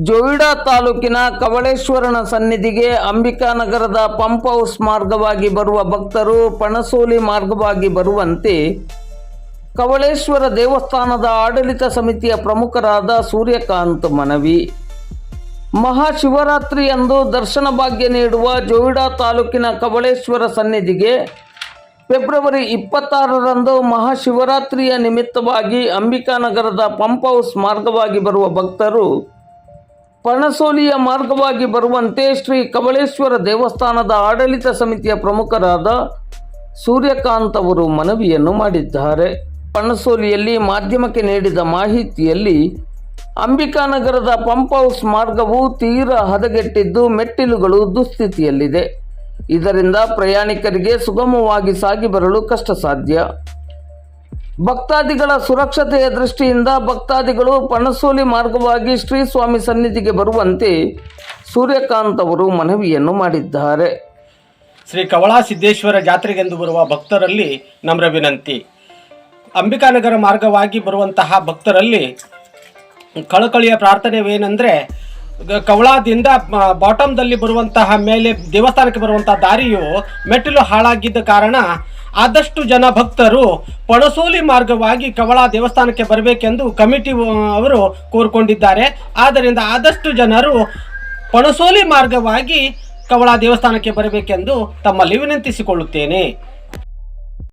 ಜೋಯಿಡಾ ತಾಲೂಕಿನ ಕವಳೇಶ್ವರನ ಸನ್ನಿಧಿಗೆ ಅಂಬಿಕಾನಗರದ pump house ಮಾರ್ಗವಾಗಿ ಬರುವ ಭಕ್ತರು ಪಣಸೋಲಿ ಮಾರ್ಗವಾಗಿ ಬರುವಂತೆ ಕವಳೇಶ್ವರ ದೇವಸ್ಥಾನದ ಆಡಳಿತ ಸಮಿತಿಯ ಪ್ರಮುಖರಾದ ಸೂರ್ಯಕಾಂತ್ ಮನವಿ. ಮಹಾಶಿವರಾತ್ರಿಯಂದು ದರ್ಶನ ಭಾಗ್ಯ ನೀಡುವ ಜೋಯಿಡಾ ತಾಲೂಕಿನ ಕವಳೇಶ್ವರ ಸನ್ನಿಧಿಗೆ ಫೆಬ್ರವರಿ ಇಪ್ಪತ್ತಾರರಂದು ಮಹಾಶಿವರಾತ್ರಿಯ ನಿಮಿತ್ತವಾಗಿ ಅಂಬಿಕಾನಗರದ ಪಂಪ್ ಹೌಸ್ ಮಾರ್ಗವಾಗಿ ಬರುವ ಭಕ್ತರು ಪಣಸೋಲಿಯ ಮಾರ್ಗವಾಗಿ ಬರುವಂತೆ ಶ್ರೀ ಕಬಳೇಶ್ವರ ದೇವಸ್ಥಾನದ ಆಡಳಿತ ಸಮಿತಿಯ ಪ್ರಮುಖರಾದ ಸೂರ್ಯಕಾಂತ್ ಅವರು ಮನವಿಯನ್ನು ಮಾಡಿದ್ದಾರೆ. ಪಣಸೋಲಿಯಲ್ಲಿ ಮಾಧ್ಯಮಕ್ಕೆ ನೀಡಿದ ಮಾಹಿತಿಯಲ್ಲಿ ಅಂಬಿಕಾನಗರದ ಪಂಪ್ ಹೌಸ್ ಮಾರ್ಗವು ತೀರ ಹದಗೆಟ್ಟಿದ್ದು ಮೆಟ್ಟಿಲುಗಳು ದುಸ್ಥಿತಿಯಲ್ಲಿದೆ. ಇದರಿಂದ ಪ್ರಯಾಣಿಕರಿಗೆ ಸುಗಮವಾಗಿ ಸಾಗಿ ಬರಲು ಕಷ್ಟ ಸಾಧ್ಯ ಭಕ್ತಾದಿಗಳ ಸುರಕ್ಷತೆಯ ದೃಷ್ಟಿಯಿಂದ ಭಕ್ತಾದಿಗಳು ಪಣಸೋಲಿ ಮಾರ್ಗವಾಗಿ ಶ್ರೀ ಸ್ವಾಮಿ ಸನ್ನಿಧಿಗೆ ಬರುವಂತೆ ಸೂರ್ಯಕಾಂತ್ ಅವರು ಮನವಿಯನ್ನು ಮಾಡಿದ್ದಾರೆ. ಶ್ರೀ ಕವಳಾ ಸಿದ್ದೇಶ್ವರ ಜಾತ್ರೆಗೆಂದು ಬರುವ ಭಕ್ತರಲ್ಲಿ ನಮ್ರ ವಿನಂತಿ. ಅಂಬಿಕಾನಗರ ಮಾರ್ಗವಾಗಿ ಬರುವಂತಹ ಭಕ್ತರಲ್ಲಿ ಕಳಕಳಿಯ ಪ್ರಾರ್ಥನೆವೇನೆಂದರೆ ಕವಳಾದಿಂದ ಬಾಟಮ್ದಲ್ಲಿ ಬರುವಂತಹ ಮೇಲೆ ದೇವಸ್ಥಾನಕ್ಕೆ ಬರುವಂತಹ ದಾರಿಯು ಮೆಟ್ಟಿಲು ಹಾಳಾಗಿದ್ದ ಕಾರಣ ಆದಷ್ಟು ಜನ ಭಕ್ತರು ಪಣಸೋಲಿ ಮಾರ್ಗವಾಗಿ ಕವಳ ದೇವಸ್ಥಾನಕ್ಕೆ ಬರಬೇಕೆಂದು ಕಮಿಟಿ ಅವರು ಕೋರಿಕೊಂಡಿದ್ದಾರೆ. ಆದ್ದರಿಂದ ಆದಷ್ಟು ಜನರು ಪಣಸೋಲಿ ಮಾರ್ಗವಾಗಿ ಕವಳ ದೇವಸ್ಥಾನಕ್ಕೆ ಬರಬೇಕೆಂದು ತಮ್ಮಲ್ಲಿ ವಿನಂತಿಸಿಕೊಳ್ಳುತ್ತೇನೆ.